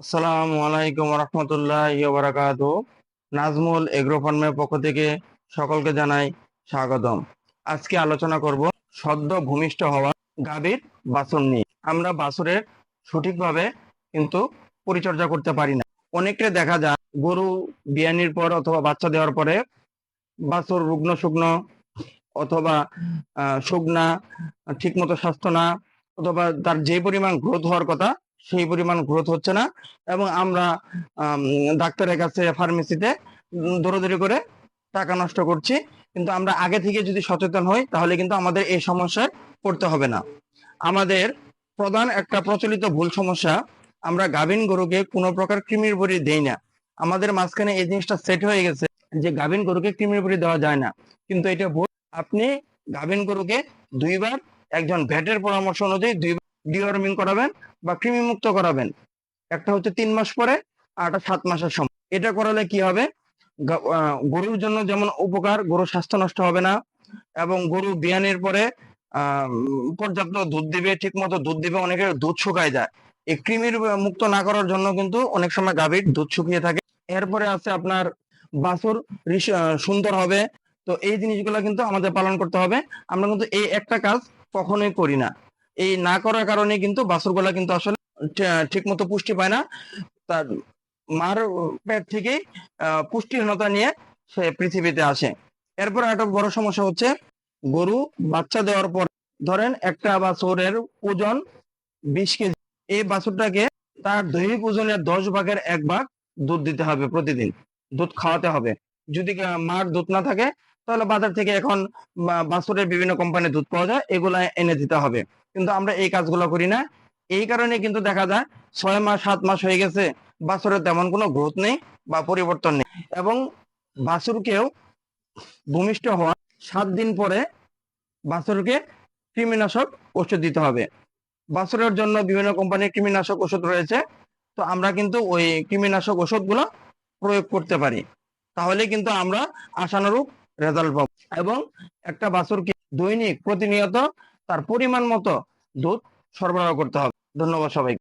আসসালামু আলাইকুম রহমতুল্লাহ বারাকাত নাজমুল এগ্রো ফার্মের পক্ষ থেকে সকলকে জানাই স্বাগতম। আজকে আলোচনা করব সদ্য ভূমিষ্ঠ হওয়া গাভীর বাছুর নিয়ে। আমরা বাছুরের সঠিকভাবে কিন্তু পরিচর্যা করতে পারি না। অনেকটা দেখা যায় গরু বিয়ানির পর অথবা বাচ্চা দেওয়ার পরে বাছুর রুগ্ন শুকনো অথবা শুকনা ঠিক মতো স্বাস্থ্য না, অথবা তার যে পরিমাণ গ্রোথ হওয়ার কথা সেই পরিমাণ গ্রোথ হচ্ছে না। এবং আমরা ডাক্তারের কাছে ফার্মেসিতে দৌড়াদৌড়ি করে টাকা নষ্ট করছি। কিন্তু আমরা আগে থেকে যদি সচেতন হই, তাহলে কিন্তু আমাদের এই সমস্যায় পড়তে হবে না। আমাদের প্রধান একটা প্রচলিত ভুল সমস্যা, আমরা গাভীন গরুকে কোনো প্রকার কৃমির বড়ি দেই না। আমাদের মাঝখানে এই জিনিসটা সেট হয়ে গেছে যে গাভীন গরুকে কৃমির বড়ি দেওয়া যায় না। কিন্তু এটা ভুল। আপনি গাভীন গরুকে দুইবার, একজন ভেটের পরামর্শ অনুযায়ী দুইবার ডিওয়ার্মিং করাবেন বা কৃমি মুক্ত করাবেন। একটা হচ্ছে তিন মাস পরে, আর একটা সাত মাসের সময়। এটা করালে কি হবে? গরুর জন্য যেমন উপকার, গরুর স্বাস্থ্য নষ্ট হবে না এবং গরু বিয়ানের পরে পর্যাপ্ত দুধ দিবে ঠিক মতো দুধ দিবে অনেকের দুধ শুকায় যায়। এই কৃমির মুক্ত না করার জন্য কিন্তু অনেক সময় গাভীর দুধ শুকিয়ে থাকে। এরপরে আছে আপনার বাছুর সুন্দর হবে। তো এই জিনিসগুলো কিন্তু আমাদের পালন করতে হবে। আমরা কিন্তু এই একটা কাজ কখনোই করি না। এই না করার কারণে কিন্তু বাছুরগুলা কিন্তু আসলে ঠিক মতো পুষ্টি পায় না। তার মার পেট থেকেই পুষ্টিহীনতা নিয়ে সে পৃথিবীতে আসে। এরপর একটা বড় সমস্যা হচ্ছে, গরু বাচ্চা দেওয়ার পর ধরেন একটা বাছুরের ওজন বিশ কেজি। এই বাছুরটাকে তার দৈহিক ওজনের দশ ভাগের এক ভাগ দুধ দিতে হবে প্রতিদিন। দুধ খাওয়াতে হবে। যদি মার দুধ না থাকে তাহলে বাজার থেকে এখন বাছুরের বিভিন্ন কোম্পানির দুধ পাওয়া যায়, এগুলা এনে দিতে হবে। কিন্তু আমরা এই কাজগুলো করি না। এই কারণে কিন্তু দেখা যায়, ছয় মাস, সাত মাস হয়ে গেছে বাছুরের তেমন কোনো গ্রোথ নেই বা পরিবর্তন নেই। এবং বাছুরকেও ভূমিষ্ঠ হওয়ার সাত দিন পরে বাছুরকে কৃমিনাশক ওষুধ দিতে হবে। বাছুরের জন্য বিভিন্ন কোম্পানির কৃমিনাশক ওষুধ রয়েছে। তো আমরা কিন্তু ওই কৃমিনাশক ওষুধগুলো প্রয়োগ করতে পারি। তাহলে কিন্তু আমরা আশানুরূপ রেজাল্ট পাবো। এবং একটা বাছুরকে দৈনিক প্রতিনিয়ত তার পরিমাণ মতো দুধ সরবরাহ করতে হবে। ধন্যবাদ সবাই